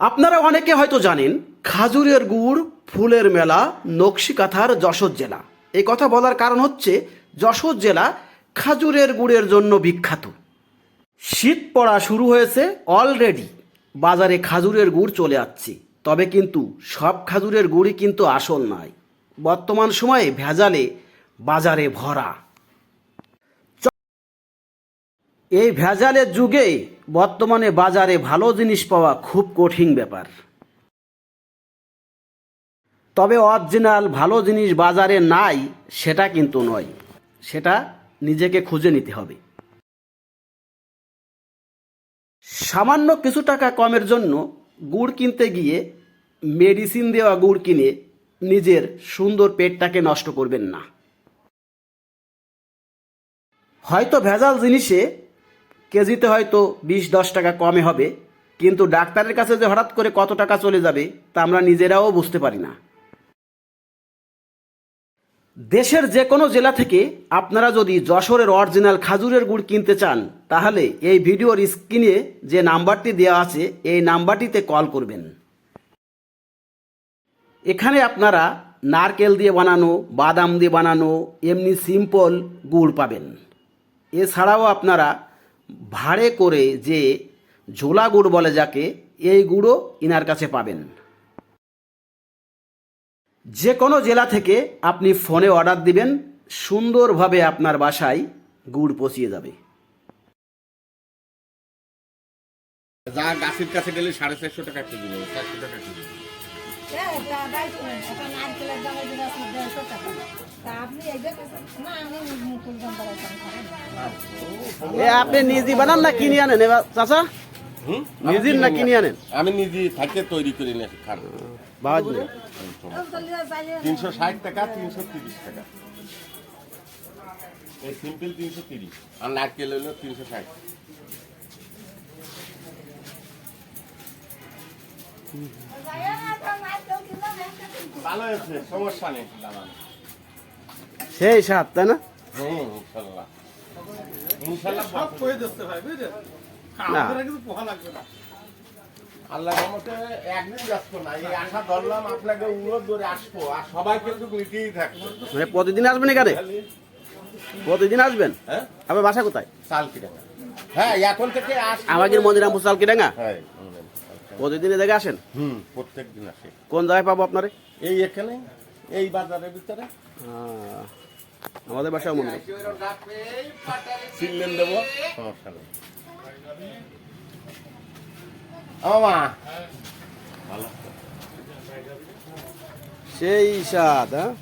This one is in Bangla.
আপনারা অনেকে হয়তো জানেন, খাজুরের গুড়, ফুলের মেলা নকশিকাথার যশোর জেলা। এই কথা বলার কারণ হচ্ছে, যশোর জেলা খাজুরের গুড়ের জন্য বিখ্যাত। শীত পড়া শুরু হয়েছে অলরেডি বাজারে খাজুরের গুড় চলে আসছে। তবে কিন্তু সব খাজুরের গুড়ই কিন্তু আসল নয়। বর্তমান সময়ে ভেজালে বাজারে ভরা। এই ভেজালের যুগে বর্তমানে বাজারে ভালো জিনিস পাওয়া খুব কঠিন ব্যাপার। তবে অরিজিনাল ভালো জিনিস বাজারে নাই, সেটা কিন্তু নয়। সেটা নিজেকে খুঁজে নিতে হবে। সামান্য কিছু টাকা কমের জন্য গুড় কিনতে গিয়ে মেডিসিন দেওয়া গুড় কিনে নিজের সুন্দর পেটটাকে নষ্ট করবেন না। হয়তো ভেজাল জিনিসে কেজিতে হয়তো বিশ, দশ টাকা কমে হবে, কিন্তু ডাক্তারের কাছে যে হঠাৎ করে কত টাকা চলে যাবে, তা আমরা নিজেরাও বুঝতে পারি না। দেশের যে কোনো জেলা থেকে আপনারা যদি যশোরের অরিজিনাল খাজুরের গুড় কিনতে চান, তাহলে এই ভিডিওর স্ক্রিনে যে নাম্বারটি দেওয়া আছে, এই নাম্বারটিতে কল করবেন। এখানে আপনারা নারকেল দিয়ে বানানো, বাদাম দিয়ে বানানো, এমনি সিম্পল গুড় পাবেন। এছাড়াও আপনারা ভাড়ে করে যে ঝোলা গুড় বলে যাকে, এই গুড়ও ইনার কাছে পাবেন। যে কোনো জেলা থেকে আপনি ফোনে অর্ডার দিবেন, সুন্দরভাবে আপনার বাসায় গুড় পচিয়ে যাবে। যা গাছের কাছে গেলে সাড়ে চারশো টাকা কেজি চারশো টাকা কেজি আপনি না, না। নিজে বানান না কিনে আনেন। এবার চাচা? হুম? নিজের না কিনে আনেন? আমি নিজে থাকে তৈরি করে আসি খান চাইলে- তিনশো ষাট টাকা তিনশো তিরিশ টাকা। এই সিম্পল তিনশো তিরিশ। আর নারকেল হলো তিনশো ষাট। ভালো হয়েছে সমস্যা নেই সেই সাত তাই না? হুম ইনশাল্লাহ। ইনশাল্লাহ সব কয়ে দিচ্ছে ভাই বুঝলেন আপনারা কিছু পোহা লাগবে না। আল্লাহ রহমতে একদিন ব্যস্ত না এই আশা ধরলাম আপনাকে উড়ো ধরে আসব আর সবাই কিন্তু মিটিয়েই থাকব। মানে প্রতিদিন আসবেন এখানে? প্রতিদিন আসবেন? হ্যাঁ। আপনার বাসা কোথায়? হ্যাঁ এখন থেকে আস আমাদের মন্দিরামপুর চালকিডাঙ্গা হ্যাঁ। প্রতিদিন এ জায়গায় আসেন? হুম প্রত্যেক দিন আসে। কোন জায়গায় পাবো আপনারে? এই এখানে এই বাজারের ভিতরে। আমাদের বাসাও মনে। সিলেন দেবো সমস্যা নেই। আমা ভালো সেই সাত হ্যাঁ?